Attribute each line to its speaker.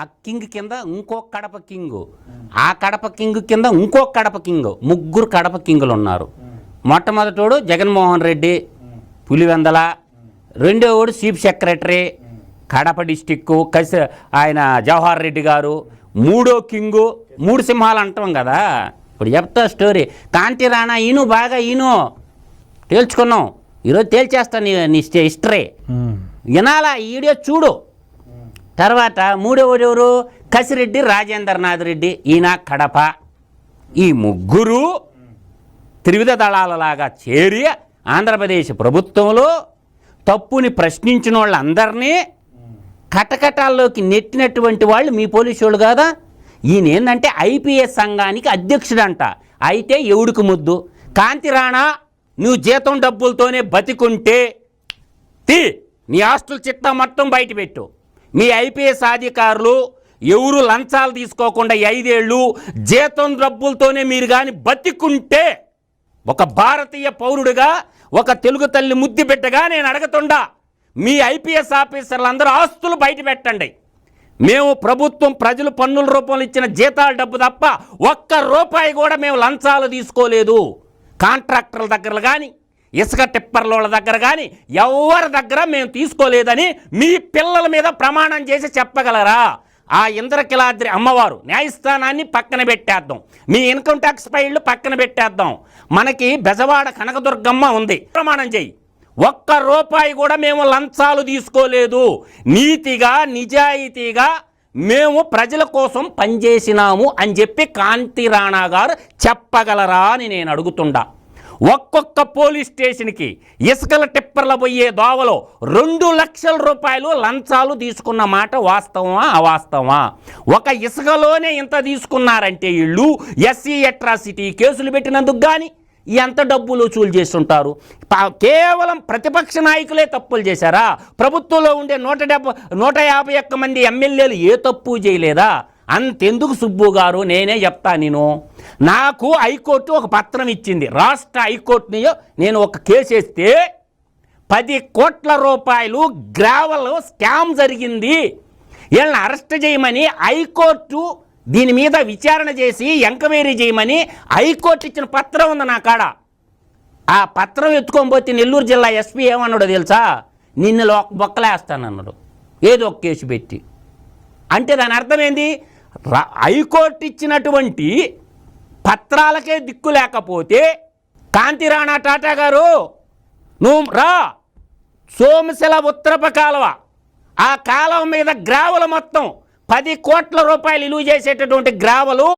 Speaker 1: ఆ కింగ్ కింద ఇంకో కడప కింగ్ ఆ కడప కింగ్ కింద ఇంకో కడప కింగ్ ముగ్గురు కడప కింగులు ఉన్నారు. మొట్టమొదటోడు జగన్మోహన్ రెడ్డి పులివెందల రెండోవాడు చీఫ్ సెక్రటరీ కడప డిస్టిక్ కసి ఆయన జవహర్ రెడ్డి గారు మూడో కింగు మూడు సింహాలు అంటాం కదా. ఇప్పుడు చెప్తా స్టోరీ కాంతి రాణా ఈను బాగా ఈను. తేల్చుకున్నాం. ఈరోజు తేల్చేస్తా నీ నీ హిస్టరీ. వినాలా ఈ వీడియో చూడు. తర్వాత మూడవడెవరు కసిరెడ్డి రాజేంద్రనాథ్ రెడ్డి. ఈయన కడప. ఈ ముగ్గురు త్రివిధ దళాలలాగా చేరి ఆంధ్రప్రదేశ్ ప్రభుత్వంలో తప్పుని ప్రశ్నించిన వాళ్ళందరినీ కటకటాల్లోకి నెట్టినటువంటి వాళ్ళు మీ పోలీసు వాళ్ళు కాదా? ఈయన ఏంటంటే ఐపీఎస్ సంఘానికి అధ్యక్షుడంట. అయితే ఎవడికి ముద్దు? కాంతి రాణా నువ్వు జీతం డబ్బులతోనే బతికుంటే తీ నీ ఆస్తుల చిట్టా మొత్తం బయట పెట్టు. మీ ఐపీఎస్ అధికారులు ఎవరు లంచాలు తీసుకోకుండా ఐదేళ్ళు జీతం డబ్బులతోనే మీరు కానీ బతికుంటే ఒక భారతీయ పౌరుడిగా ఒక తెలుగు తల్లి ముద్దు బిడ్డగా నేను అడగతుండా. మీ ఐపీఎస్ ఆఫీసర్లందరూ ఆస్తులు బయట పెట్టండి. మేము ప్రభుత్వం ప్రజలు పన్నుల రూపంలో ఇచ్చిన జీతాల డబ్బు తప్ప ఒక్క రూపాయి కూడా మేము లంచాలు తీసుకోలేదు. కాంట్రాక్టర్ల దగ్గర కానీ ఇసుక టిప్పర్లోళ్ళ దగ్గర కానీ ఎవరి దగ్గర మేము తీసుకోలేదని మీ పిల్లల మీద ప్రమాణం చేసి చెప్పగలరా? ఆ ఇంద్రకిలాద్రి అమ్మవారు న్యాయస్థానాన్ని పక్కన పెట్టేద్దాం. మీ ఇన్కమ్ ట్యాక్స్ ఫైళ్ళు పక్కన పెట్టేద్దాం. మనకి బెజవాడ కనకదుర్గమ్మ ఉంది. ప్రమాణం చేయి. ఒక్క రూపాయి కూడా మేము లంచాలు తీసుకోలేదు. నీతిగా నిజాయితీగా మేము ప్రజల కోసం పనిచేసినాము అని చెప్పి కాంతి రాణా గారు చెప్పగలరా అని నేను అడుగుతుండా. ఒక్కొక్క పోలీస్ స్టేషన్కి ఇసుకల టిప్పర్ల పోయే దోవలో రెండు లక్షల రూపాయలు లంచాలు తీసుకున్న మాట వాస్తవమా? అవాస్తవమా? ఒక ఇసుకలోనే ఇంత తీసుకున్నారంటే వీళ్ళు ఎస్సీ అట్రాసిటీ కేసులు పెట్టినందుకు కానీ ఎంత డబ్బులు వసూలు చేస్తుంటారు? కేవలం ప్రతిపక్ష నాయకులే తప్పులు చేశారా? ప్రభుత్వంలో ఉండే నూట డెబ్బై నూట యాభై ఒక్క మంది ఎమ్మెల్యేలు ఏ తప్పు చేయలేదా? అంతెందుకు సుబ్బు గారు? నేనే చెప్తా నేను. నాకు హైకోర్టు ఒక పత్రం ఇచ్చింది. రాష్ట్ర హైకోర్టుని నేను ఒక కేసు వేస్తే పది కోట్ల రూపాయలు గ్రావెల్ స్కామ్ జరిగింది. వీళ్ళని అరెస్ట్ చేయమని హైకోర్టు దీని మీద విచారణ చేసి ఎంక్వైరీ చేయమని హైకోర్టు ఇచ్చిన పత్రం ఉంది నా కాడ. ఆ పత్రం ఎత్తుకొని పోతే నెల్లూరు జిల్లా ఎస్పీ ఏమన్నాడో తెలుసా? నిన్ను బొక్కలేస్తానన్నాడు. ఏదో ఒక కేసు పెట్టి. అంటే దాని అర్థం ఏంది? హైకోర్టు ఇచ్చినటువంటి పత్రాలకే దిక్కు లేకపోతే కాంతి రాణా టాటా గారు నువ్వు రా సోమశిల ఉత్తరప కాలువ. ఆ కాలువ మీద గ్రావెలు మొత్తం పది కోట్ల రూపాయలు ఇలువ చేసేటటువంటి గ్రావలు